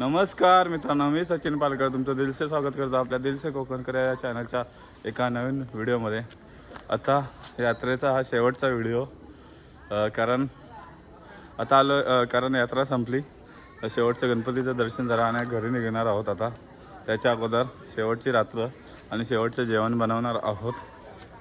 नमस्कार मित्रांनो मी सचिन पालकर तुमचं दिलसे स्वागत करतो आपल्या दिलसे कोकणकर या चॅनलच्या एका नवीन व्हिडिओमध्ये. आता यात्रेचा हा शेवटचा व्हिडिओ कारण आता आलो कारण यात्रा संपली. तर शेवटचं गणपतीचं दर्शन झालं आणि घरी निघणार आहोत आता. त्याच्या अगोदर शेवटची रात्र आणि शेवटचं जेवण बनवणार आहोत.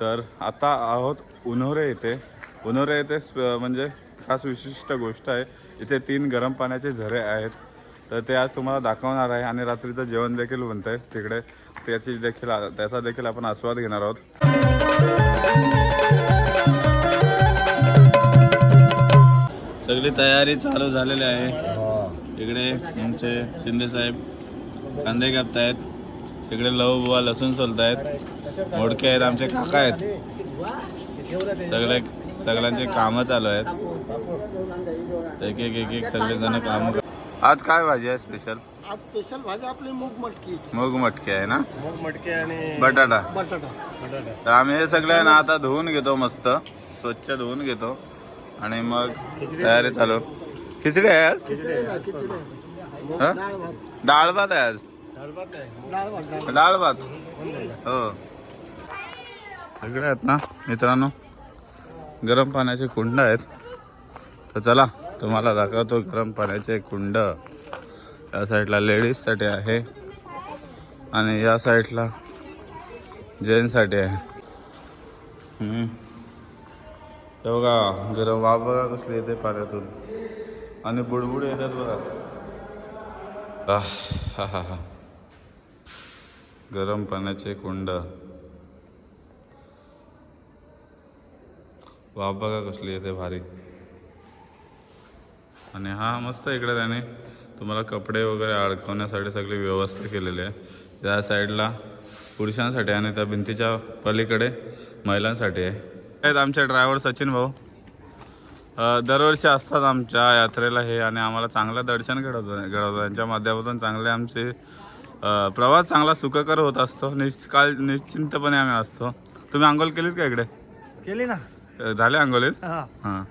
तर आता आहोत उन्होरे येथे. उन्होरे येथे म्हणजे खास विशिष्ट गोष्ट आहे इथे तीन गरम पाण्याचे झरे आहेत. तर ते आज तुम्हाला दाखवणार आहे आणि रात्रीचं जेवण देखील बनतं आहे तिकडे त्याची देखील त्याचा देखील आपण आस्वाद घेणार आहोत. सगळी तयारी चालू झालेली आहे. इकडे आमचे शिंदे साहेब कांदे कापतायत. तिकडे लव बुवा लसूण सोलतायत. मोडके आहेत आमचे काका आहेत. सगळे सगळ्यांचे कामं चालू आहेत. एक एक एक एक सगळे जण काम आज काय भाजी आहे स्पेशल आज स्पेशल भाजी आपली मूग मटकी मूग मटकी आहे ना? मूग मटकी आणि बटाटा. बटाटा. तर आम्ही हे सगळे ना आता धुवून घेतो मस्त. स्वच्छ धुवून घेतो. आणि मग तयारी चालू. खिचडी आहे आज? खिचडी आहे, खिचडी आहे. मूग हा? डाळ भात. आहे आज? डाळ भात. हो. सगळे आहेत ना मित्रांनो? गरम पाण्याचे कुंड आहेत. तर चला. तुम्हाला दाखवतो गरम पाण्याचे कुंड. या साईडला लेडीजसाठी आहे. आणि या साईडला जेंट्ससाठी आहे. हे बघा गरम वाफ बघा कसली येते पाण्यातून. आणि बुडबुड येतात बघा. हा हा हा. गरम पाण्याचे कुंड. वाफ बघा कसली येते भारी. आणि हा मस्त इकडे त्याने तुम्हाला कपडे वगैरे अडकवण्यासाठी सगळी व्यवस्था केलेली आहे. या साईडला पुरुषांसाठी आणि त्या भिंतीच्या पलीकडे महिलांसाठी आहे. आमचे ड्रायव्हर सचिन भाऊ. दरवर्षी असतात आमच्या यात्रेला हे आणि आम्हाला चांगलं दर्शन घडवतं घडवतं. त्यांच्या माध्यमातून चांगले आमचे प्रवास चांगला सुखकर होत असतो. निष्काळ निश्चिंतपणे आम्ही असतो. तुम्ही आंघोळ केलीत का इकडे? केली ना. झाले आंघोलीत हां.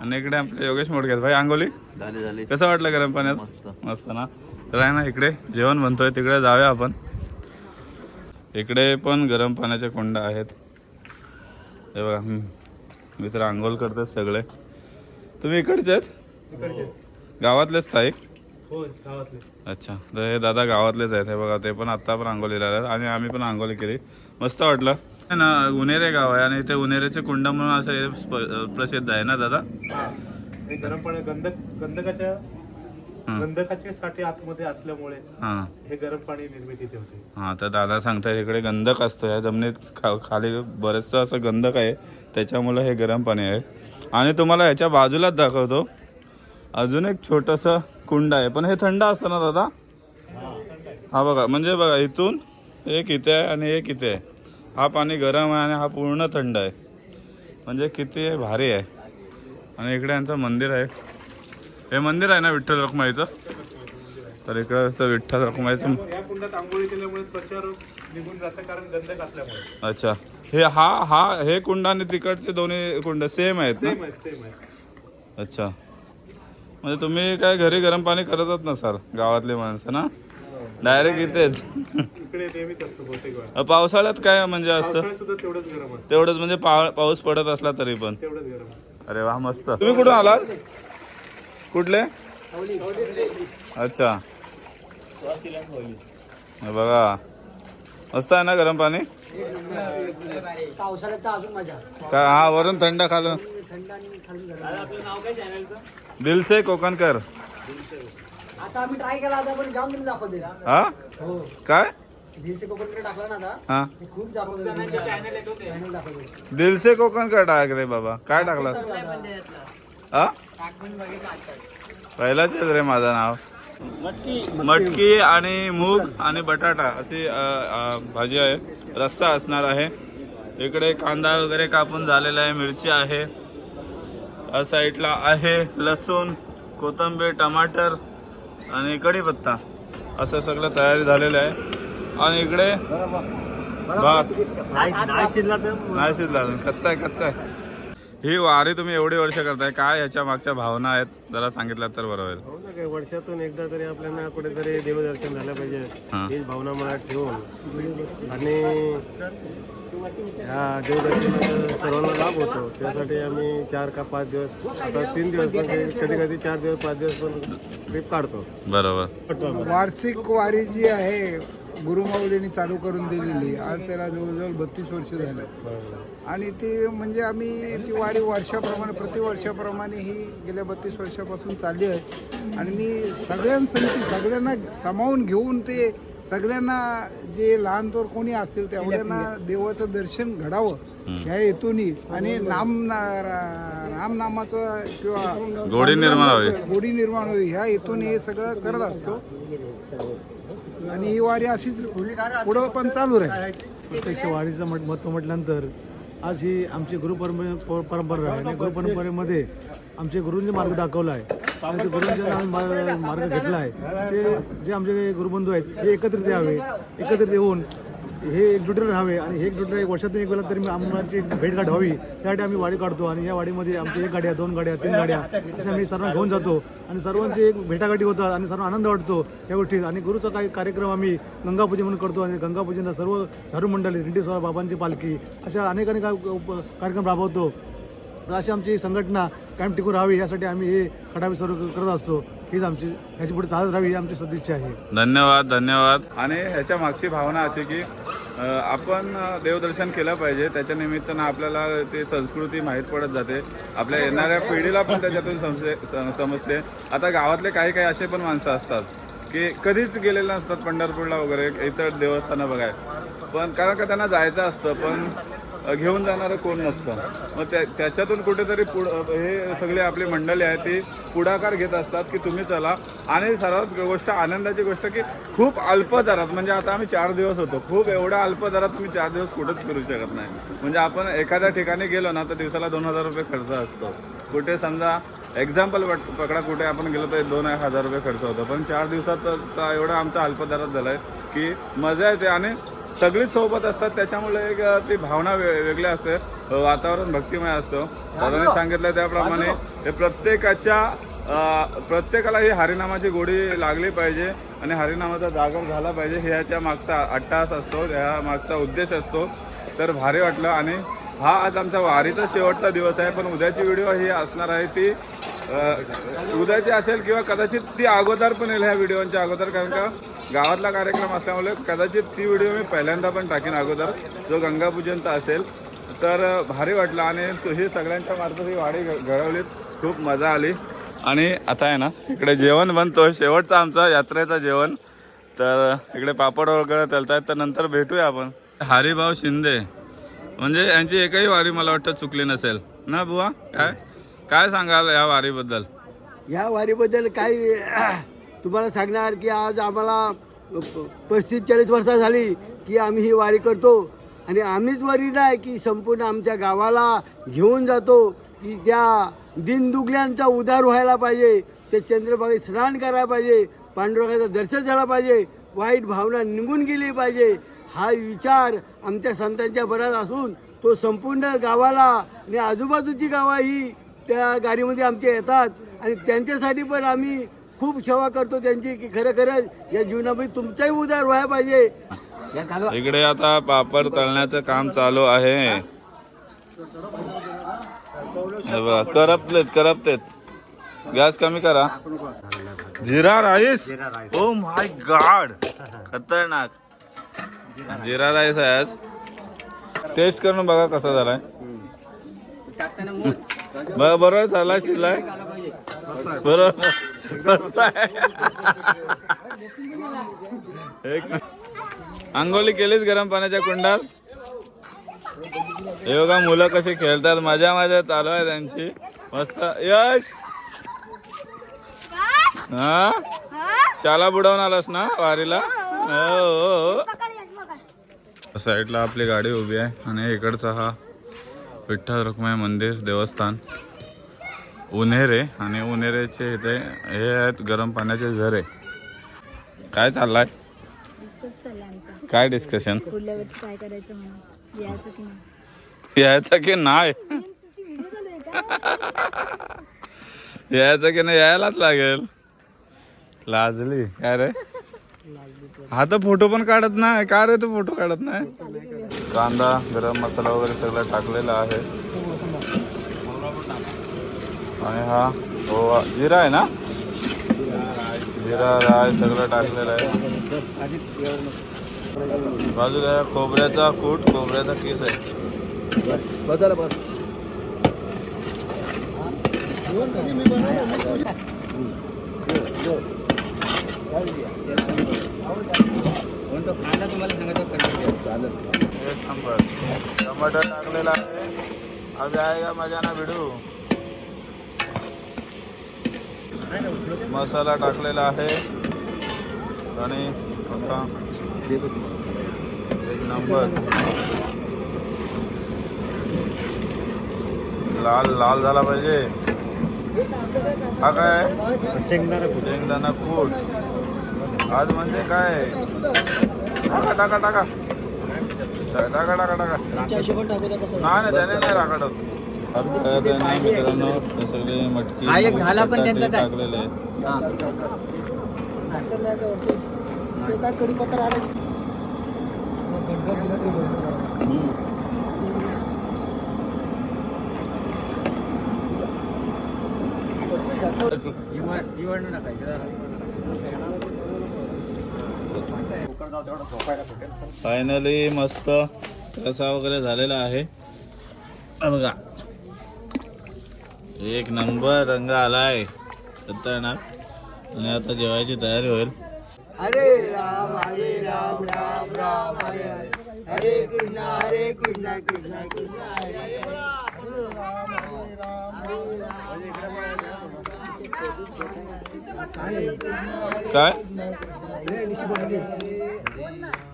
आणि इकडे आपले योगेश मोडके आहेत. भाई झाली झाली. कसं वाटलं गरम पाण्यात? मस्त. मस्त ना? तर आहे ना इकडे. जेवण बनतोय तिकडे जाऊया आपण. इकडे पण गरम पाण्याचे कुंड आहेत. हे बघा हम्म. मित्र आंघोळ करतात सगळे. तुम्ही इकडचे आहेत? गावातलेच हो गावातले. अच्छा. तर हे दादा गावातलेच आहेत. हे बघा ते पण आत्ता पण आंघोलीला आले आणि आम्ही पण आंघोली केली. मस्त वाटलं. ना उनेरे गाव आहे आणि ते उनेरेचे कुंड म्हणून असं हे प्रसिद्ध आहे ना दादा? हे गरम पाणी गंधक गंधकाच्या. गंधकाच्या साठी आतमध्ये असल्यामुळे हां. हे गरम पाणी निर्मिती इथे होते. हां तर दादा सांगतायत इकडे गंधक असतो. या जमिनीत खा खाली बरंचसं असं गंधक आहे. त्याच्यामुळं हे गरम पाणी आहे. आणि तुम्हाला ह्याच्या बाजूलाच दाखवतो. अजून एक छोटंसं कुंड आहे. पण हे थंड असतं ना दादा? हा बघा म्हणजे बघा इथून एक इथे आहे आणि एक इथे आहे. हा पाणी गरम आहे आणि हा पूर्ण थंड आहे. म्हणजे किती भारी आहे. आणि इकडे यांचं मंदिर आहे. हे मंदिर आहे ना विठ्ठल रखुमाईचं? तर इकडे असतं विठ्ठल रखुमाईचं अच्छा. हे हा हा हे कुंड आणि तिकडचे दोन्ही कुंड सेम आहेत ना? अच्छा. म्हणजे तुम्ही काय घरी गरम पाणी करतच नसाल गावातली माणसं ना? डायरेक्ट इथेच पावसाळ्यात काय म्हणजे असतं? तेवढंच गरम असतं. तेवढंच म्हणजे पाव पाऊस पडत असला तरी पण. अरे वा मस्त. तुम्ही कुठून आलात? कुठले? अच्छा. हे बघा. मस्त आहे ना गरम पाणी? काय हा वरून थंड खालून. दिलसे कोकणकर. आता आम्ही ट्राय केला आता पण जाम तुम्ही दाखवते. हा? हो. काय? दिलचे कोकणकडे टाकला ना आता. हा. ते खूप दाखवते. चॅनल दाखवते. दिलसे कोकणकर टाक रे बाबा. काय टाकला? हा? पहिलाच आहे रे माझं नाव. मटकी आणि मूग आणि बटाटा अशी अ, अ, भाजी आहे. रस्सा असणार आहे. इकडे कांदा वगैरे कापून झालेला आहे मिरची आहे. या साईडला आहे लसूण कोथिंबीर टमाटर. आणि कढीपत्ता. असं सगळं तयारी झालेलं आहे. आणि इकडे भात. नाही शिजला कच्चा आहे कच्चा आहे. ही वारी तुम्ही एवढी वर्ष करताय काय ह्याच्या मागच्या भावना आहेत? जरा सांगितलं तर बरं होईल. हो ना काय वर्षातून एकदा तरी आपल्याला कुठेतरी देवदर्शन झालं पाहिजे. हा. हीच भावना मनात ठेवून. आणि ह्या देवदर्शनाचा सर्वांना लाभ होतो. त्यासाठी आम्ही चार का पाच दिवस आता तीन दिवस पण कधी कधी चार दिवस पाच दिवस पण ट्रिप काढतो. बरोबर. वार्षिक वारी जी आहे गुरुमाऊलींनी चालू करून दिलेली आज त्याला जवळजवळ बत्तीस वर्ष झालं. आणि ती म्हणजे आम्ही ती वारी वर्षाप्रमाणे प्रतिवर्षाप्रमाणे ही गेल्या बत्तीस वर्षापासून चालली आहे. आणि मी सगळ्यांसाठी सगळ्यांना सामावून घेऊन ते सगळ्यांना जे लहान थोर कोणी असतील तेवढ्यांना देवाचं दर्शन घडावं ह्या हेतूनी. आणि नाम रामनामाचं किंवा गोडी निर्माण व्हावी. गोडी निर्माण होईल ह्या हेतून हे सगळं करत असतो. आणि ही वारी अशीच पुढं पण चालू राहील. प्रत्यक्ष वारीचं म्हट- महत्त्व म्हटल्यानंतर आज ही आमची गुरुपरंपरे प- परंपरा आहे. आणि गुरुपरंपरेमध्ये आमचे गुरुंनी मार्ग दाखवला आहे. आणि ते आम्ही मार्ग घेतला आहे. ते जे आमचे गुरुबंधू आहेत ते एकत्रित यावे. एकत्रित येऊन हे एकजुटीने राहावे आणि हे एकजुटीने एक वर्षातून एक वेळा तरी आम्हाला भेट गाठ व्हावी. त्यासाठी आम्ही वाडी काढतो आणि या वाडीमध्ये आमची एक गाड्या दोन गाड्या तीन गाड्या असे आम्ही सर्वांना घेऊन जातो. आणि सर्वांची एक भेटागाठी होतात आणि सर्व आनंद वाटतो या गोष्टीत. आणि गुरुचा काही कार्यक्रम आम्ही गंगापूजन म्हणून करतो आणि गंगापूजनला सर्व झाडू मंडळी रिंटी बाबांची पालखी अशा अनेक अनेक कार्यक्रम राबवतो. तर अशी आमची संघटना कायम टिकून राहावी यासाठी आम्ही हे खडावी सर्व करत असतो. हीच आमची ह्याची पुढे चालत राहावी ही आमची सदिच्छा आहे. धन्यवाद धन्यवाद. आणि ह्याच्या मागची भावना अशी की आपण देवदर्शन केलं पाहिजे. त्याच्या निमित्तानं आपल्याला ते संस्कृती माहीत पडत जाते. आपल्या येणाऱ्या पिढीला पण त्याच्यातून समजे समजते. आता गावातले काही काही असे पण माणसं असतात की कधीच गेलेले नसतात पंढरपूरला वगैरे इतर देवस्थानं बघाय. पण कारण का त्यांना जायचं असतं पण घेऊन जाणारं कोण नसतं. मग त्या त्याच्यातून कुठेतरी पुढ हे सगळे आपली मंडळी आहेत ती पुढाकार घेत असतात की तुम्ही चला. आणि सर्वात गोष्ट आनंदाची गोष्ट की खूप अल्प दरात म्हणजे आता आम्ही चार दिवस होतो. खूप एवढ्या अल्प दरात तुम्ही चार दिवस कुठंच फिरू शकत नाही. म्हणजे आपण एखाद्या ठिकाणी गेलो ना तर दिवसाला दोन हजार रुपये खर्च असतो. कुठे समजा एक्झाम्पल पकडा कुठे आपण गेलो तर दोन एक हजार रुपये खर्च होतो. पण चार दिवसाचा एवढा आमचा अल्प दरात झाला आहे की मजा येते आणि सगळीच सोबत असतात त्याच्यामुळे एक ती भावना वे वेगळी असते. वातावरण भक्तिमय असतो. दादाने सांगितलं त्याप्रमाणे हे प्रत्येकाच्या अ, प्रत्येकाला ही हरिनामाची गोडी लागली पाहिजे आणि हरिनामाचा जागर झाला पाहिजे हे याच्या मागचा अट्टास असतो ह्या मागचा उद्देश असतो. तर भारी वाटलं आणि हा आज आमचा वारीचा शेवटचा दिवस आहे पण उद्याची व्हिडिओ ही असणार आहे ती अ, उद्याची असेल किंवा कदाचित ती अगोदर पण येईल ह्या व्हिडिओच्या अगोदर कारण का गावातला कार्यक्रम असल्यामुळे कदाचित ती व्हिडिओ मी पहिल्यांदा पण टाकेन अगोदर. जो गंगापूजनचा असेल तर भारी वाटलं आणि तो ही सगळ्यांच्या मार्फत ही वाडी घ- घडवलीत. खूप मजा आली. आणि आता आहे ना इकडे जेवण बनतोय शेवटचा आमचा यात्रेचा जेवण. तर इकडे पापड वगैरे तलतायत तर नंतर भेटूया आपण. हरिभाऊ शिंदे. म्हणजे यांची एकही वारी मला वाटतं चुकली नसेल. ना बुवा? काय? काय सांगाल या वारीबद्दल? या वारीबद्दल काय तुम्हाला सांगणार की आज आम्हाला पस्तीस चाळीस वर्ष झाली की आम्ही ही वारी करतो. आणि आम्हीच वारी नाही की संपूर्ण आमच्या गावाला घेऊन जातो की त्या दिनदुगल्यांचा उदार व्हायला पाहिजे ते चंद्रभागी स्नान करायला पाहिजे पांडुरंगाचं दर्शन झालं पाहिजे वाईट भावना निघून गेली पाहिजे. हा विचार आमच्या संतांच्या बराच असून तो संपूर्ण गावाला आणि आजूबाजूची गावं ही त्या गाडीमध्ये आमच्या येतात. आणि त्यांच्यासाठी पण आम्ही खूप सेवा करतो त्यांची की खरं खरंच या जीवनामध्ये तुमचाही उद्धार व्हायला पाहिजे. इकडे आता पापड तळण्याचं काम चालू आहे. बघा, करपलेत करपतेत. गॅस कमी करा. जिरा राईस? ओ माय गॉड खतरनाक. जिरा राईस आहे आज. टेस्ट करून बघा कसा झालाय. बघा बरोबर झाला शिजलाय बरोबर एक मिनिट. केलीच गरम पाण्याच्या कुंडात? हे बघा मुलं कशी खेळतात. मजा मजा चालू आहे त्यांची. मस्त. यश! हा? शाला बुडवून आलास ना वारीला? हो, हो. हो. साईडला आपली गाडी उभी आहे आणि इकडचा हा विठ्ठल रुक्माई मंदिर देवस्थान. उन्हेरे आणि उन्हेरेचे इथे हे आहेत गरम पाण्याचे झरे. काय चाललाय? काय डिस्कशन पुढल्या वर्षी काय करायचं म्हणून? यायचं की नाही? की यायचं की नाही? यायलाच लागेल. लाजली. काय रे? हा तर फोटो पण काढत नाही. का रे तू फोटो काढत नाही? कांदा गरम मसाला वगैरे सगळं टाकलेला आहे. आणि हा. हो जिरा आहे ना? जिरा राय सगळं टाकलेलं आहे. बाजूला खोबऱ्याचा कूट खोबऱ्याचा किस आहे. टमाटर टाकलेला आहे. अभी आएगा मजा ना भिडू? मसाला टाकलेला आहे. आणि आता एक नंबर. लाल लाल झाला पाहिजे. हा काय? शेंगदाणा कूट. आज म्हणजे काय? टाका टाका टाका. टाका टाका टाका नाही नाही त्याने नाही राखडत मित्रांनो हे सगळे मटकी बटाटे टाकलेले आहेत. फायनली मस्त रसा वगैरे झालेला आहे. बघा. एक नंबर रंग आलाय. खतरनाक आणि आता जेवायची तयारी होईल. हरे राम हरे राम राम राम हरे हरे. हरे कृष्णा हरे कृष्णा कृष्णा कृष्णा हरे काय?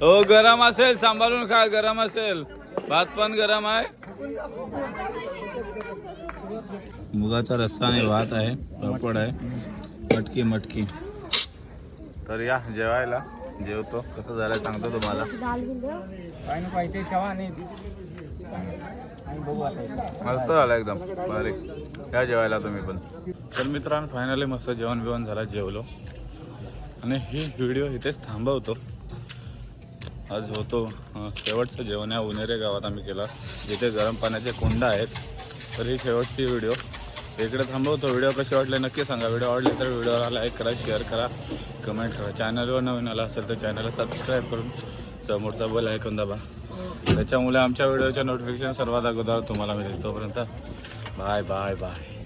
हो गरम असेल सांभाळून खा गरम असेल. भात पण गरम आहे. मुगाचा रस्सा आणि भात आहे पापड आहे. मटकी मटकी. तर या जेवायला. जेवतो. कसं झालं सांगतो तुम्हाला. मस्त झालं एकदम. बारीक. या जेवायला तुम्ही पण. तर मित्रांनो फायनली मस्त जेवण बिवण झालं जेवलो. आणि ही व्हिडिओ इथेच थांबवतो. आज होतो शेवटचं जेवण या उनेरे गावात आम्ही केला. जिथे गरम पाण्याचे कुंड आहेत तर ही शेवटची व्हिडिओ. इकडे थांबवतो व्हिडिओ कसे वाटले नक्की सांगा. व्हिडिओ आवडले तर व्हिडिओला लाईक करा शेअर करा कमेंट करा. चॅनलवर नवीन आला असेल तर चॅनलला सबस्क्राईब करून समोरचा बेल ऐकून दाबा. त्याच्यामुळे आमच्या व्हिडिओच्या नोटिफिकेशन सर्वात अगोदर तुम्हाला मिळेल. तोपर्यंत बाय बाय बाय